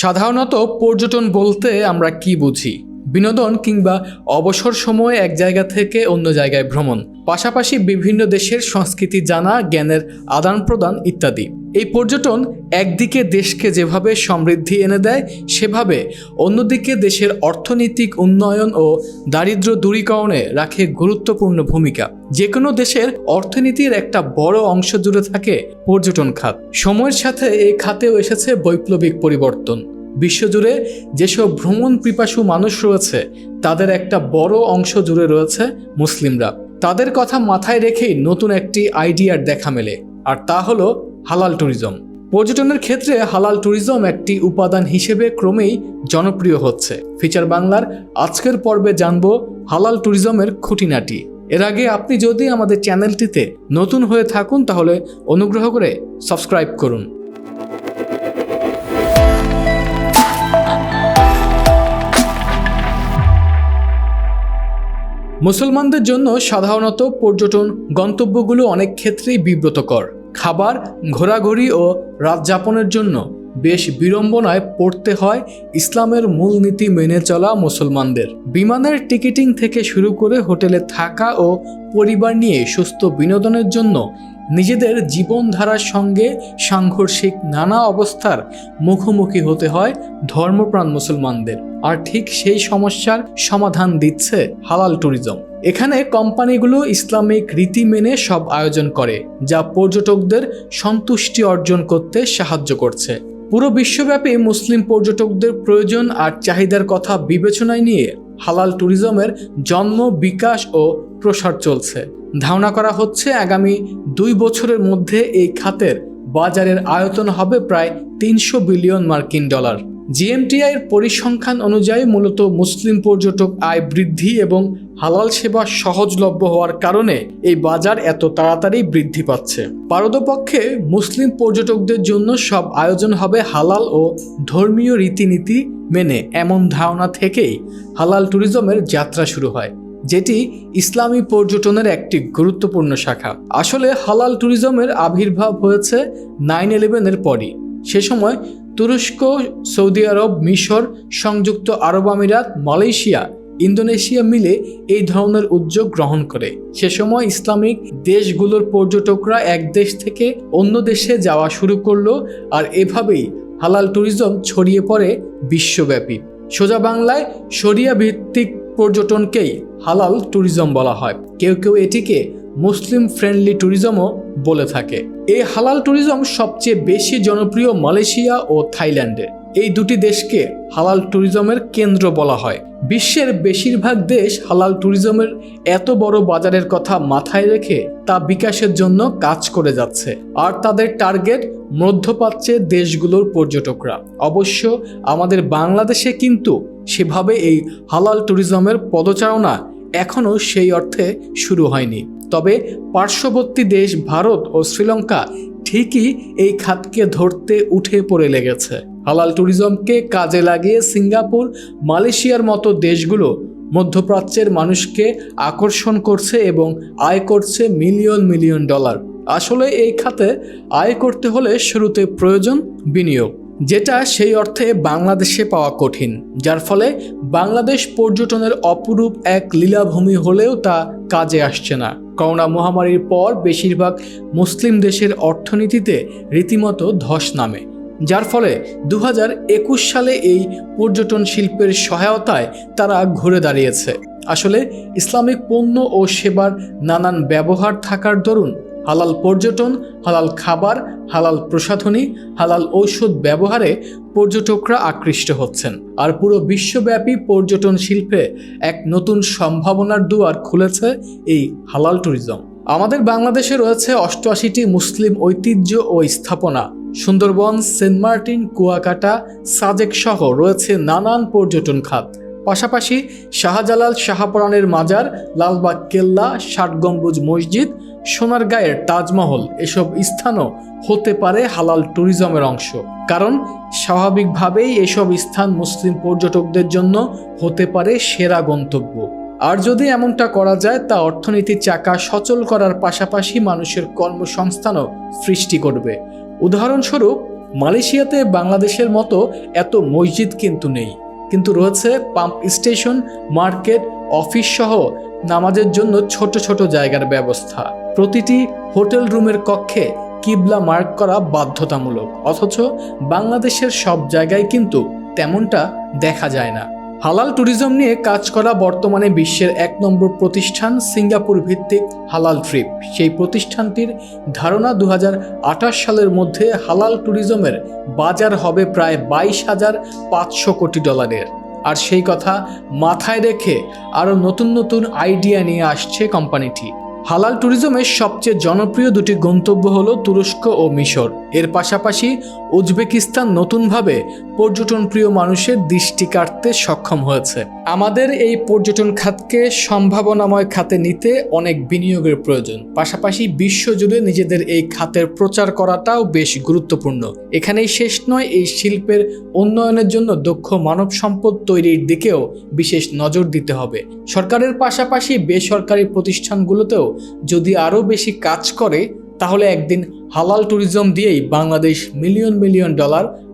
সাধারণত পর্যটন বলতে আমরা কি বুঝি? বিনোদন কিংবা অবসর সময়ে এক জায়গা থেকে অন্য জায়গায় ভ্রমণ, পাশাপাশি বিভিন্ন দেশের সংস্কৃতি জানা, জ্ঞানের আদান প্রদান ইত্যাদি। এই পর্যটন একদিকে দেশকে যেভাবে সমৃদ্ধি এনে দেয়, সেভাবে অন্যদিকে দেশের অর্থনৈতিক উন্নয়ন ও দারিদ্র্য দূরীকরণে রাখে গুরুত্বপূর্ণ ভূমিকা। যে কোনো দেশের অর্থনীতির একটা বড় অংশ জুড়ে থাকে পর্যটন খাত। সময়ের সাথে এই খাতেও এসেছে বৈপ্লবিক পরিবর্তন। বিশ্বজুড়ে যেসব ভ্রমণ পিপাসু মানুষ রয়েছে, তাদের একটা বড় অংশ জুড়ে রয়েছে মুসলিমরা। তাদের কথা মাথায় রেখেই নতুন একটি আইডিয়ার দেখা মেলে। আর তা হলো হালাল ট্যুরিজম পর্যটনের ক্ষেত্রে হালাল ট্যুরিজম একটি উপাদান হিসেবে ক্রমেই জনপ্রিয় হচ্ছে। ফিচার বাংলার আজকের পর্বে জানব হালাল ট্যুরিজমের খুঁটিনাটি। এর আগে আপনি যদি আমাদের চ্যানেলটিতে নতুন হয়ে থাকুন, তাহলে অনুগ্রহ করে সাবস্ক্রাইব করুন। মুসলমানদের জন্য সাধারণত পর্যটন গন্তব্যগুলো অনেক ক্ষেত্রেই বিব্রতকর। খাবার, ঘোরাঘুরি ও রাত যাপনের জন্য বেশ বিড়ম্বনায় পড়তে হয় ইসলামের মূলনীতি মেনে চলা মুসলমানদের। বিমানের টিকিটিং থেকে শুরু করে হোটেলে থাকা ও পরিবার নিয়ে সুস্থ বিনোদনের জন্য নিজেদের জীবনধারার সঙ্গে সাংঘর্ষিক নানা অবস্থার মুখোমুখি হতে হয় ধর্মপ্রাণ মুসলমানদের। আর ঠিক সেই সমস্যার সমাধান দিচ্ছে হালাল ট্যুরিজম। এখানে কোম্পানিগুলো ইসলামিক রীতি মেনে সব আয়োজন করে, যা পর্যটকদের সন্তুষ্টি অর্জন করতে সাহায্য করছে। পুরো বিশ্বব্যাপী মুসলিম পর্যটকদের প্রয়োজন আর চাহিদার কথা বিবেচনায় নিয়ে হালাল ট্যুরিজমের জন্ম, বিকাশ ও প্রসার চলছে। ধারণা করা হচ্ছে আগামী দুই বছরের মধ্যে এই খাতের বাজারের আয়তন হবে প্রায় তিনশো বিলিয়ন মার্কিন ডলার। জিএমটিআই এর পরিসংখ্যান অনুযায়ী মূলত মুসলিম পর্যটক আয় বৃদ্ধি এবং হালাল সেবা সহজলভ্য হওয়ার কারণে এই বাজার এত তাড়াতাড়ি বৃদ্ধি পাচ্ছে। পারদপক্ষে মুসলিম পর্যটকদের জন্য সব আয়োজন হবে হালাল ও ধর্মীয় রীতিনীতি মেনে, এমন ধারণা থেকেই হালাল ট্যুরিজমের যাত্রা শুরু হয়। যেটি ইসলামী পর্যটনের একটি গুরুত্বপূর্ণ শাখা। আসলে হালাল ট্যুরিজমের আবির্ভাব হয়েছে নাইন ইলেভেনের পরই। সে সময় তুরস্ক, সৌদি আরব, মিশর, সংযুক্ত আরব আমিরাত, মালয়েশিয়া, ইন্দোনেশিয়া মিলে এই ধরনের উদ্যোগ গ্রহণ করে। সে সময় ইসলামিক দেশগুলোর পর্যটকরা এক দেশ থেকে অন্য দেশে যাওয়া শুরু করল আর এভাবেই হালাল ট্যুরিজম ছড়িয়ে পড়ে বিশ্বব্যাপী। সোজা বাংলায় শরিয়া ভিত্তিক পর্যটনকেই হালাল ট্যুরিজম বলা হয়। কেউ কেউ এটিকে মুসলিম ফ্রেন্ডলি ট্যুরিজমও বলে থাকে। এই হালাল ট্যুরিজম সবচেয়ে বেশি জনপ্রিয় মালয়েশিয়া ও থাইল্যান্ডে। এই দুটি দেশকে হালাল ট্যুরিজমের কেন্দ্র বলা হয়। বিশ্বের বেশিরভাগ দেশ হালাল ট্যুরিজমের এত বড় বাজারের কথা মাথায় রেখে তা বিকাশের জন্য কাজ করে যাচ্ছে। আর তাদের টার্গেট মধ্যপ্রাচ্যের দেশগুলোর পর্যটকরা। অবশ্য আমাদের বাংলাদেশে কিন্তু সেভাবে এই হালাল ট্যুরিজমের পদচারণা এখনও সেই অর্থে শুরু হয়নি। তবে পার্শ্ববর্তী দেশ ভারত ও শ্রীলঙ্কা ঠিকই এই খাতকে ধরতে উঠে পড়ে লেগেছে। হালাল ট্যুরিজমকে কাজে লাগিয়ে সিঙ্গাপুর, মালয়েশিয়ার মতো দেশগুলো মধ্যপ্রাচ্যের মানুষকে আকর্ষণ করছে এবং আয় করছে মিলিয়ন মিলিয়ন ডলার। আসলে এই খাতে আয় করতে হলে শুরুতে প্রয়োজন বিনিয়োগ। যেটা সেই অর্থে বাংলাদেশে পাওয়া কঠিন, যার ফলে বাংলাদেশ পর্যটনের অপরূপ এক লীলাভূমি হলেও তা কাজে আসছে না। করোনা মহামারীর পর বেশিরভাগ মুসলিম দেশের অর্থনীতিতে রীতিমতো ধস নামে, যার ফলে দু সালে এই পর্যটন শিল্পের সহায়তায় তারা ঘুরে দাঁড়িয়েছে। আসলে ইসলামিক পণ্য ও সেবার নানান ব্যবহার থাকার দরুন হালাল পর্যটন, হালাল খাবার, হালাল প্রসাধনী, হালাল ঔষধ ব্যবহারে পর্যটকরা আকৃষ্ট হচ্ছেন। আর পুরো বিশ্বব্যাপী পর্যটন শিল্পে এক নতুন সম্ভাবনার দুয়ার খুলেছে এই হালাল ট্যুরিজম আমাদের বাংলাদেশে রয়েছে অষ্টআশিটি মুসলিম ঐতিহ্য ও স্থাপনা। সুন্দরবন, সেন্ট মার্টিন, কুয়াকাটা, সাজেক সহ রয়েছে নানান পর্যটন খাত। পাশাপাশি শাহজালাল শাহপরানের মাজার, লালবাগ কেল্লা ষাট গম্বুজ মসজিদ সোনারগাঁয়ের তাজমহল এসব স্থানও হতে পারে হালাল ট্যুরিজমের অংশ। কারণ স্বাভাবিকভাবেই এসব স্থান মুসলিম পর্যটকদের জন্য হতে পারে সেরা গন্তব্য। আর যদি এমনটা করা যায়, তা অর্থনীতির চাকা সচল করার পাশাপাশি মানুষের কর্মসংস্থানও সৃষ্টি করবে। উদাহরণস্বরূপ, মালয়েশিয়াতে বাংলাদেশের মতো এত মসজিদ কিন্তু নেই। কিন্তু রয়েছে পাম্প স্টেশন, মার্কেট অফিস সহ নামাজের জন্য ছোট ছোট জায়গার ব্যবস্থা। প্রতিটি হোটেল রুমের কক্ষে কিবলা মার্ক করা বাধ্যতামূলক। অথচ বাংলাদেশের সব জায়গায় কিন্তু তেমনটা দেখা যায় না। হালাল ট্যুরিজম নিয়ে কাজ করা বর্তমানে বিশ্বের এক নম্বর প্রতিষ্ঠান সিঙ্গাপুর ভিত্তিক হালাল ট্রিপ। সেই প্রতিষ্ঠানটির ধারণা দু হাজার আঠাশ সালের মধ্যে হালাল ট্যুরিজমের বাজার হবে প্রায় বাইশ হাজার পাঁচশো কোটি ডলারের। আর সেই কথা মাথায় রেখে আরও নতুন নতুন আইডিয়া নিয়ে আসছে কোম্পানিটি হালাল ট্যুরিজমের সবচেয়ে জনপ্রিয় দুটি গন্তব্য হলো তুরস্ক ও মিশর। এর পাশাপাশি উজবেকিস্তান নতুনভাবে পর্যটন প্রিয় মানুষের দৃষ্টি কাটতে সক্ষম হয়েছে। আমাদের এই পর্যটন খাতকে সম্ভাবনাময় খাতে নিতে অনেক বিনিয়োগের প্রয়োজন। পাশাপাশি বিশ্বজুড়ে নিজেদের এই খাতের প্রচার করাটাও বেশ গুরুত্বপূর্ণ। এখানেই শেষ নয় এই শিল্পের উন্নয়নের জন্য দক্ষ মানব সম্পদ তৈরির দিকেও বিশেষ নজর দিতে হবে। সরকারের পাশাপাশি বেসরকারি প্রতিষ্ঠানগুলোতেও যদি আরও বেশি কাজ করে, তাহলে একদিন হালাল ট্যুরিজম দিয়েই বাংলাদেশ মিলিয়ন মিলিয়ন ডলার